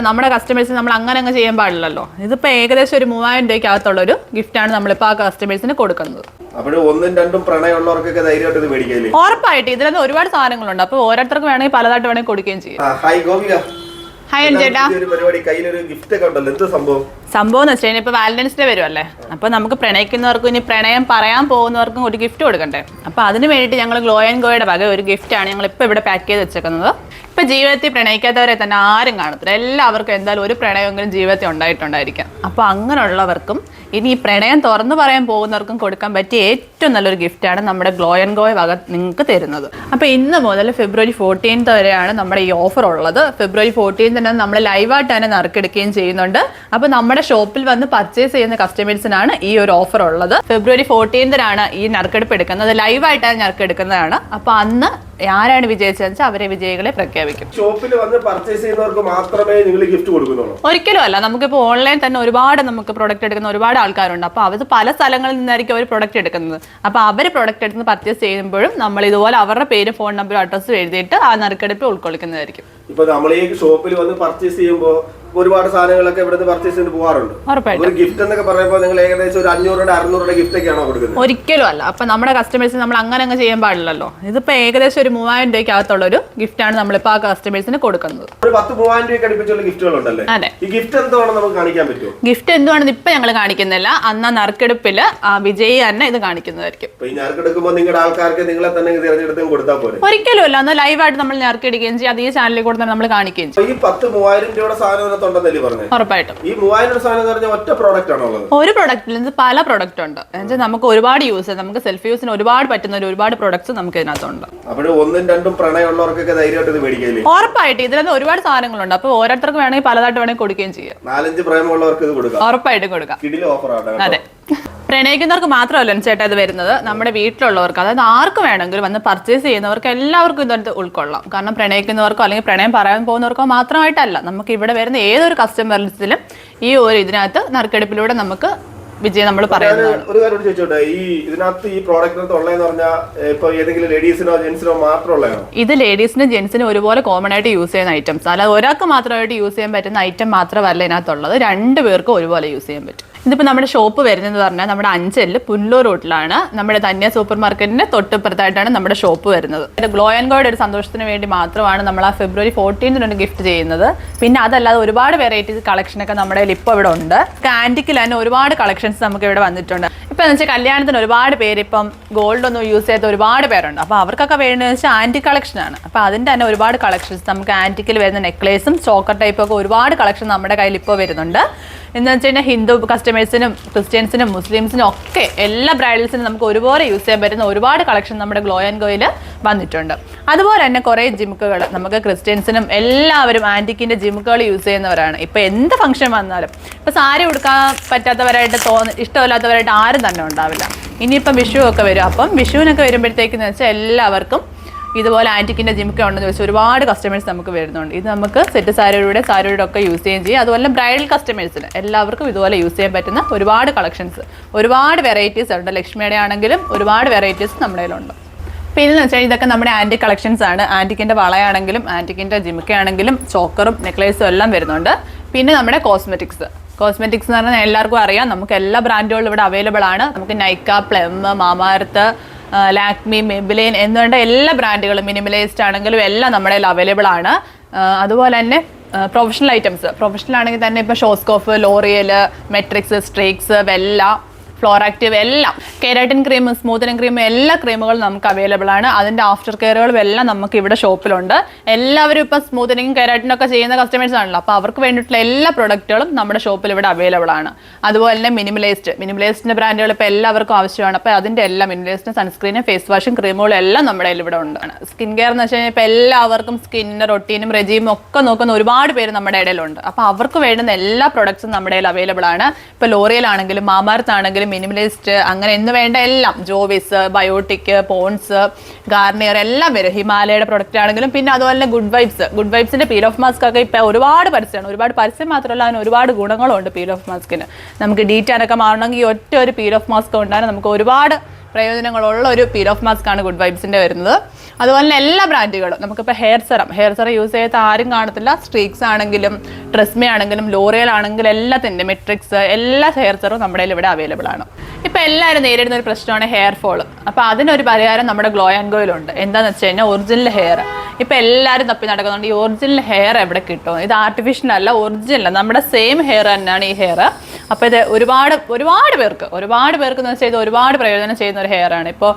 അപ്പൊ നമ്മുടെ കസ്റ്റമേഴ്സിന് നമ്മൾ അങ്ങനെ അങ്ങ് ചെയ്യാൻ പാടില്ലല്ലോ. ഇതിപ്പോൾ ഏകദേശം ഒരു മൂവായിരം രൂപയ്ക്ക് അകത്തുള്ള ഒരു ഗിഫ്റ്റാണ് നമ്മളിപ്പോൾ ആ കസ്റ്റമേഴ്സിന് കൊടുക്കുന്നത്. ഒന്നും രണ്ടും പ്രണയമുള്ളവർക്കൊക്കെ ധൈര്യമായിട്ട് മേടിക്കാല്ലേ? ഉറപ്പായിട്ട്. ഇതിലൊന്നും ഒരുപാട് സാധനങ്ങളുണ്ട്. അപ്പോൾ ഓരോരുത്തർക്ക് വേണമെങ്കിൽ പലതായിട്ട് വേണമെങ്കിൽ കൊടുക്കുകയും ചെയ്യും. ഹായ് ഗോപിക. ഹായ് ചേട്ടാ സംഭവം? എന്ന് വെച്ചാൽ ഇപ്പൊ വാലന്റൈൻസ് ഡേ വരുമല്ലേ അപ്പൊ നമുക്ക് പ്രണയിക്കുന്നവർക്കും ഇനി പ്രണയം പറയാൻ പോകുന്നവർക്കും ഒരു ഗിഫ്റ്റ് കൊടുക്കണ്ടേ? അപ്പൊ അതിന് വേണ്ടിയിട്ട് ഞങ്ങൾ ഗ്ലോ ആൻഡ് ഗോയുടെ വക ഒരു ഗിഫ്റ്റാണ് ഞങ്ങൾ ഇപ്പൊ ഇവിടെ പാക്ക് ചെയ്ത് വെച്ചേക്കുന്നത്. ഇപ്പോൾ ജീവിതത്തിൽ പ്രണയിക്കാത്തവരെ തന്നെ ആരും കാണത്തില്ല. എല്ലാവർക്കും എന്തായാലും ഒരു പ്രണയമെങ്കിലും ജീവിതത്തിൽ ഉണ്ടായിട്ടുണ്ടായിരിക്കാം. അപ്പോൾ അങ്ങനെയുള്ളവർക്കും ഇനി ഈ പ്രണയം തുറന്നു പറയാൻ പോകുന്നവർക്കും കൊടുക്കാൻ പറ്റിയ ഏറ്റവും നല്ലൊരു ഗിഫ്റ്റാണ് നമ്മുടെ ഗ്ലോ ആൻഡ് ഗോയ് വക നിങ്ങൾക്ക് തരുന്നത്. അപ്പോൾ ഇന്ന് മുതൽ ഫെബ്രുവരി ഫോർട്ടീൻത്ത് വരെയാണ് നമ്മുടെ ഈ ഓഫർ ഉള്ളത്. ഫെബ്രുവരി ഫോർട്ടീൻ തന്നെ നമ്മൾ ലൈവായിട്ട് തന്നെ നറുക്കെടുക്കുകയും ചെയ്യുന്നുണ്ട്. അപ്പോൾ നമ്മുടെ ഷോപ്പിൽ വന്ന് പർച്ചേസ് ചെയ്യുന്ന കസ്റ്റമേഴ്സിനാണ് ഈ ഒരു ഓഫർ ഉള്ളത്. ഫെബ്രുവരി ഫോർട്ടീൻത്തിനാണ് ഈ നറുക്കെടുപ്പ് എടുക്കുന്നത്. ലൈവായിട്ടാണ് നറുക്കെടുക്കുന്നതാണ്. അപ്പോൾ അന്ന് ആരാണ് വിജയിച്ചതെന്ന് വെച്ചാൽ അവരെ വിജയികളെ പ്രഖ്യാപിക്കും. ഷോപ്പിൽ വന്ന് പർച്ചേസ് ചെയ്യുന്നവർക്ക് മാത്രമേ നിങ്ങൾ ഗിഫ്റ്റ് കൊടുക്കുന്നുള്ളൂ. ഒരിക്കലും അല്ല. നമുക്കിപ്പോൾ ഓൺലൈൻ തന്നെ ഒരുപാട് നമുക്ക് പ്രൊഡക്റ്റ് എടുക്കുന്ന ഒരുപാട് ആൾക്കാരുണ്ട്. അപ്പോൾ അവർ പല സ്ഥലങ്ങളിൽ നിന്നായിരിക്കും അവർ പ്രൊഡക്റ്റ് എടുക്കുന്നത്. അപ്പോൾ അവർ പ്രൊഡക്റ്റ് എടുത്ത് പർച്ചേസ് ചെയ്യുമ്പോഴും നമ്മൾ ഇതുപോലെ അവരുടെ പേര് ഫോൺ നമ്പർ അഡ്രസ്സ് എഴുതിയിട്ട് ആ നറുക്കെടുപ്പ് ഉൾക്കൊള്ളിക്കുന്നതായിരിക്കും. ഇപ്പൊ നമ്മൾ ഈ ഷോപ്പിൽ വന്ന് പർച്ചേസ് ചെയ്യുമ്പോൾ ഒരുപാട് സാധനങ്ങളൊക്കെ ഇവിടുന്ന് പർച്ചേസ് ചെയ്ത് പോകാറുണ്ട് ഒരു ഗിഫ്റ്റ് എന്നൊക്കെ പറയുമ്പോൾ നിങ്ങൾ ഏകദേശം ഒരു അഞ്ഞൂറ് അറുന്നൂറ് ഗിഫ്റ്റ് ഒക്കെയാണോ കൊടുക്കുന്നത്? ഒരിക്കലും അല്ല അപ്പൊ നമ്മുടെ കസ്റ്റമേഴ്സിന് നമ്മൾ അങ്ങനെ അങ്ങ് ചെയ്യാൻ പാടില്ലല്ലോ. ഇതിപ്പോ ഏകദേശം ഒരു മൂവായിരം രൂപയ്ക്ക് അകത്തുള്ള ഒരു ആണ് നമ്മളിപ്പോ ആ കസ്റ്റമേഴ്സിന് കൊടുക്കുന്നത്. ഒരു പത്ത് മൂവായിരം രൂപയ്ക്ക് അടുപ്പിച്ചുള്ള ഗിഫ്റ്റുകൾ ഉണ്ടല്ലേ? അതെ. ഈ ഗിഫ്റ്റ് എന്താണ് നമുക്ക് കാണിക്കാൻ പറ്റുമോ? ഗിഫ്റ്റ് എന്തുവാണെന്ന് ഇപ്പൊ ഞങ്ങൾ കാണിക്കുന്നില്ല. അന്ന് നറുക്കെടുപ്പിൽ വിജയി തന്നെ ഇത് കാണിക്കുന്നതായിരിക്കും. ഞാർക്കെടുക്കുമ്പോൾ നിങ്ങളുടെ ആൾക്കാർക്ക് നിങ്ങളെ തന്നെ തിരഞ്ഞെടുത്ത് കൊടുത്താൽ പോരെ? ഒരിക്കലും അല്ല അന്ന് ലൈവായിട്ട് നമ്മൾ നറുക്കെടുക്കുകയും ചെയ്യും. അത് ഈ ചാനലിൽ കൂടെ നമ്മൾ കാണിക്കുകയും ചെയ്യും. ഈ പത്ത് മൂവായിരം രൂപയുടെ സാധനം ഇതിനകത്തുണ്ടെന്നല്ലേ പറഞ്ഞു? ഉറപ്പായിട്ടും. ഈ മൂവായിരം രൂപ സാധനം എന്ന് പറഞ്ഞാൽ ഒറ്റ പ്രോഡക്റ്റ് ആണോ ഉള്ളത്? ഒരു പ്രൊഡക്റ്റിൽ നിന്ന് പല പ്രൊഡക്റ്റ് ഉണ്ട്. എന്നുവെച്ചാൽ നമുക്ക് ഒരുപാട് യൂസ് നമുക്ക് സെൽഫ് യൂസിന് ഒരുപാട് പറ്റുന്ന ഒരു ഒരുപാട് പ്രൊഡക്ട്സ് നമുക്ക് ഇതിനകത്തുണ്ട്. അപ്പോഴും ഒന്നും രണ്ടും പ്രണയമുള്ളവർക്കൊക്കെ ധൈര്യമായിട്ട് ഇത് മേടിക്കാല്ലേ? ഉറപ്പായിട്ട്. ഇതിനകത്ത് ഒരുപാട് സാധനങ്ങളുണ്ട്. അപ്പോൾ ഓരോരുത്തർക്ക് വേണമെങ്കിൽ പലതായിട്ട് വേണമെങ്കിൽ കൊടുക്കുകയും ചെയ്യാം. നാലഞ്ച് പ്രേമമുള്ളവർക്ക് ഇത് കൊടുക്കാം. ഉറപ്പായിട്ടും കൊടുക്കാം. കിടില ഓഫർ ആണ് അതെ. പ്രണയിക്കുന്നവർക്ക് മാത്രമല്ല ചേട്ടാ ഇത് വരുന്നത്. നമ്മുടെ വീട്ടിലുള്ളവർക്ക്. അതായത് ആർക്ക് വേണമെങ്കിലും വന്ന് പർച്ചേസ് ചെയ്യുന്നവർക്ക് എല്ലാവർക്കും ഇതെടുത്ത് ഉൾക്കൊള്ളാം. കാരണം പ്രണയിക്കുന്നവർക്കോ അല്ലെങ്കിൽ പ്രണയം പറയാൻ പോകുന്നവർക്കോ മാത്രമായിട്ടല്ല. നമുക്ക് ഇവിടെ വരുന്ന ഏതൊരു കസ്റ്റമേഴ്സിലും ഈ ഒരു ഇതിനകത്ത് നറുക്കെടുപ്പിലൂടെ നമുക്ക് വിജയം നമ്മൾ പറയുന്നത് ഒരു കാര്യം ചോദിച്ചോട്ടെ? ഈ ഇതിനകത്ത് ഈ പ്രോഡക്റ്റിനകത്ത് ഉള്ളതെന്ന് പറഞ്ഞാൽ ഇപ്പൊ ഏതെങ്കിലും ലേഡീസിനോ ജെന്റ്സിനോ ഇത് ലേഡീസിനും ജെൻസിനും ഒരുപോലെ കോമൺ ആയിട്ട് യൂസ് ചെയ്യുന്ന ഐറ്റംസ് അല്ലാതെ ഒരാൾക്ക് മാത്രമായിട്ട് യൂസ് ചെയ്യാൻ പറ്റുന്ന ഐറ്റം മാത്രമല്ല ഇതിനകത്തുള്ളത്. രണ്ടുപേർക്കും ഒരുപോലെ യൂസ് ചെയ്യാൻ പറ്റും. ഇതിപ്പോൾ നമ്മുടെ ഷോപ്പ് വരുന്നതെന്ന് പറഞ്ഞാൽ നമ്മുടെ അഞ്ചലിൽ പുല്ലൂർ റോഡിലാണ് നമ്മുടെ ധന്യ സൂപ്പർ മാർക്കറ്റിന്റെ തൊട്ടിപ്പുറത്തായിട്ടാണ് നമ്മുടെ ഷോപ്പ് വരുന്നത്. ഗ്ലോ ആൻഡ് ഗോയുടെ ഒരു സന്തോഷത്തിന് വേണ്ടി മാത്രമാണ് നമ്മൾ ആ ഫെബ്രുവരി ഫോർട്ടീൻത്തിനൊരു ഗിഫ്റ്റ് ചെയ്യുന്നത്. പിന്നെ അതല്ലാതെ ഒരുപാട് വെറൈറ്റീസ് കളക്ഷനൊക്കെ നമ്മുടെ ഇപ്പോൾ ഇവിടെ ഉണ്ട്. ആന്റിക്കിൽ തന്നെ ഒരുപാട് കളക്ഷൻസ് നമുക്ക് ഇവിടെ വന്നിട്ടുണ്ട്. ഇപ്പം എന്ന് വെച്ചാൽ കല്യാണത്തിന് ഒരുപാട് പേര് ഇപ്പം ഗോൾഡ് ഒന്നും യൂസ് ചെയ്യാത്ത ഒരുപാട് പേരുണ്ട്. അപ്പോൾ അവർക്കൊക്കെ വേണ്ടതെന്ന് വെച്ചാൽ ആന്റി കളക്ഷനാണ് അപ്പോൾ അതിന്റെ തന്നെ ഒരുപാട് കളക്ഷൻസ് നമുക്ക് ആന്റിക്കിൽ വരുന്ന നെക്ലേസും സ്റ്റോക്കർ ടൈപ്പൊക്കെ ഒരുപാട് കളക്ഷൻ നമ്മുടെ കയ്യിൽ ഇപ്പോൾ വരുന്നുണ്ട്. എന്ന് വെച്ച് കഴിഞ്ഞാൽ ഹിന്ദു കസ്റ്റമേഴ്സിനും ക്രിസ്ത്യൻസിനും മുസ്ലിംസിനും ഒക്കെ എല്ലാ ബ്രൈഡൽസിനും നമുക്ക് ഒരുപോലെ യൂസ് ചെയ്യാൻ പറ്റുന്ന ഒരുപാട് കളക്ഷൻ നമ്മുടെ ഗ്ലോ ആൻഡ് ഗോയിൽ വന്നിട്ടുണ്ട്. അതുപോലെ തന്നെ കുറേ ജിമുക്കുകൾ നമുക്ക് ക്രിസ്ത്യൻസിനും എല്ലാവരും ആന്റിക്കിന്റെ ജിമുക്കുകൾ യൂസ് ചെയ്യുന്നവരാണ്. ഇപ്പോൾ എന്ത് ഫംഗ്ഷൻ വന്നാലും. ഇപ്പോൾ സാരി ഉടുക്കാൻ പറ്റാത്തവരായിട്ട് തോന്നി ഇഷ്ടമില്ലാത്തവരായിട്ട് ആരും തന്നെ ഉണ്ടാവില്ല. ഇനിയിപ്പം വിഷു ഒക്കെ വരും. അപ്പം വിഷുവിനൊക്കെ വരുമ്പോഴത്തേക്കെന്ന് വെച്ചാൽ എല്ലാവർക്കും ഇതുപോലെ ആന്റിക്കിന്റെ ജിമുക്ക ഉണ്ടെന്ന് ചോദിച്ചാൽ ഒരുപാട് കസ്റ്റമേഴ്സ് നമുക്ക് വരുന്നുണ്ട്. ഇത് നമുക്ക് സെറ്റ് സാരിയുടെ സാരിയുടെ ഒക്കെ യൂസ് ചെയ്യുകയും ചെയ്യും. അതുപോലെ ബ്രൈഡൽ കസ്റ്റമേഴ്സിന് എല്ലാവർക്കും ഇതുപോലെ യൂസ് ചെയ്യാൻ പറ്റുന്ന ഒരുപാട് കളക്ഷൻസ് ഒരുപാട് വെറൈറ്റീസ് ഉണ്ട്. ലക്ഷ്മിയുടെ ആണെങ്കിലും ഒരുപാട് വെറൈറ്റീസ് നമ്മുടെ കയ്യിലുണ്ട്. പിന്നെ എന്ന് വെച്ചാൽ ഇതൊക്കെ നമ്മുടെ ആന്റി കളക്ഷൻസ് ആണ്. ആന്റിക്കിന്റെ വളയാണെങ്കിലും ആന്റിക്കിന്റെ ജിമിക്കയാണെങ്കിലും ചോക്കറും നെക്ലേസും എല്ലാം വരുന്നുണ്ട്. പിന്നെ നമ്മുടെ കോസ്മെറ്റിക്സ് കോസ്മെറ്റിക്സ് എന്ന് പറഞ്ഞാൽ എല്ലാവർക്കും അറിയാം. നമുക്ക് എല്ലാ ബ്രാൻഡുകളും ഇവിടെ അവൈലബിൾ ആണ്. നമുക്ക് Nykaa plum Mamaearth Lakme Maybelline എന്നുവേണ്ട എല്ലാ ബ്രാൻഡുകളും മിനിമലൈസ്ഡ് ആണെങ്കിലും എല്ലാം നമ്മുടെ കയ്യിൽ അവൈലബിൾ ആണ്. അതുപോലെ തന്നെ പ്രൊഫഷണൽ ഐറ്റംസ് പ്രൊഫഷണൽ ആണെങ്കിൽ തന്നെ ഇപ്പോൾ ഷോസ്കോഫ് ലോറിയൽ മെട്രിക്സ് സ്ട്രീക്സ് വെല്ല ഫ്ലോറാക്റ്റീവ് എല്ലാം കെരാറ്റിൻ ക്രീം സ്മൂത്തനിങ് ക്രീം എല്ലാ ക്രീമുകളും നമുക്ക് അവൈലബിൾ ആണ്. അതിന്റെ ആഫ്റ്റർ കെയറുകളും എല്ലാം നമുക്ക് ഇവിടെ ഷോപ്പിലുണ്ട്. എല്ലാവരും ഇപ്പം സ്മൂത്തനിങ് കെരാറ്റിനും ഒക്കെ ചെയ്യുന്ന കസ്റ്റമേഴ്സ് ആണല്ലോ. അപ്പോൾ അവർക്ക് വേണ്ടിയിട്ടുള്ള എല്ലാ പ്രൊഡക്റ്റുകളും നമ്മുടെ ഷോപ്പിൽ ഇവിടെ അവൈലബിൾ ആണ്. അതുപോലെ തന്നെ മിനിമലൈസ്ഡ് മിനിമലൈസ്ഡിന്റെ ബ്രാൻഡുകൾ ഇപ്പോൾ എല്ലാവർക്കും ആവശ്യമാണ്. അപ്പോൾ അതിന്റെ എല്ലാം മിനിമലൈസ്ഡ് സൺസ്ക്രീനും ഫേസ് വാഷും ക്രീമുകളും എല്ലാം നമ്മുടെ ഇവിടെ ഉണ്ട്. സ്കിൻ കെയർ എന്ന് വെച്ച് കഴിഞ്ഞാൽ ഇപ്പോൾ എല്ലാവർക്കും സ്കിന്നിന്റെ റൊട്ടീനും റെജീമും ഒക്കെ നോക്കുന്ന ഒരുപാട് പേര് നമ്മുടെ ഇടയിലുണ്ട്. അപ്പോൾ അവർക്ക് വേണ്ടുന്ന എല്ലാ പ്രൊഡക്ട്സും നമ്മുടെ കയ്യിൽ അവൈലബിൾ ആണ്. ഇപ്പോൾ ലോറിയൽ ആണെങ്കിലും മാമാർത്ത് ആണെങ്കിലും മിനിമലിസ്റ്റ് അങ്ങനെ എന്ന് വേണ്ട എല്ലാം. ജോവിസ് ബയോട്ടിക് പോൺസ് ഗാർണിയർ എല്ലാം വരും. ഹിമാലയയുടെ പ്രൊഡക്റ്റ് ആണെങ്കിലും പിന്നെ അതുപോലെ തന്നെ ഗുഡ് വൈബ്സ് ഗുഡ് വൈബ്സിന്റെ പീൽ ഓഫ് മാസ്ക് ഒക്കെ ഇപ്പോൾ ഒരുപാട് പരസ്യമാണ് ഒരുപാട് പരസ്യം മാത്രമല്ല അതിന് ഒരുപാട് ഗുണങ്ങളുണ്ട് പീൽ ഓഫ് മാസ്കിന് നമുക്ക് ഡീറ്റാനൊക്കെ മാറണമെങ്കിൽ ഒറ്റ ഒരു പീൽ ഓഫ് മാസ്ക് കൊണ്ടാണ് നമുക്ക് ഒരുപാട് പ്രയോജനങ്ങളുള്ള ഒരു പീൽ ഓഫ് മാസ്ക് ആണ് ഗുഡ് വൈബ്സിന്റെ വരുന്നത്. അതുപോലെ തന്നെ എല്ലാ ബ്രാൻഡുകളും നമുക്കിപ്പോൾ hair serum hair serum use ചെയ്യാത്ത ആരും കാണത്തില്ല. സ്ട്രീക്സ് ആണെങ്കിലും ട്രെസ്മെ ആണെങ്കിലും ലോറിയൽ ആണെങ്കിലും എല്ലാത്തിന്റെ മെട്രിക്സ് എല്ലാ ഹെയർ സെറും നമ്മുടെ ഇവിടെ അവൈലബിൾ ആണ്. ഇപ്പോൾ എല്ലാവരും നേരിടുന്ന ഒരു പ്രശ്നമാണ് ഹെയർ ഫോൾ അപ്പോൾ അതിനൊരു പരിഹാരം നമ്മുടെ ഗ്ലോ ആൻഡ് ഗോയിലുണ്ട് എന്താണെന്ന് വെച്ച് കഴിഞ്ഞാൽ ഒറിജിനൽ ഹെയർ ഇപ്പോൾ എല്ലാവരും തപ്പി നടക്കുന്നുണ്ട്. ഈ ഒറിജിനൽ ഹെയർ എവിടെ കിട്ടും? ഇത് ആർട്ടിഫിഷ്യൽ അല്ല ഒറിജിനൽ നമ്മുടെ സെയിം ഹെയർ തന്നെയാണ് ഈ ഹെയർ അപ്പോൾ ഇത് ഒരുപാട് ഒരുപാട് പേർക്ക് ഒരുപാട് പേർക്ക് എന്ന് വെച്ചാൽ ഇത് ഒരുപാട് പ്രയോജനം ചെയ്യുന്ന ഒരു ഹെയർ ആണ്. ഇപ്പോൾ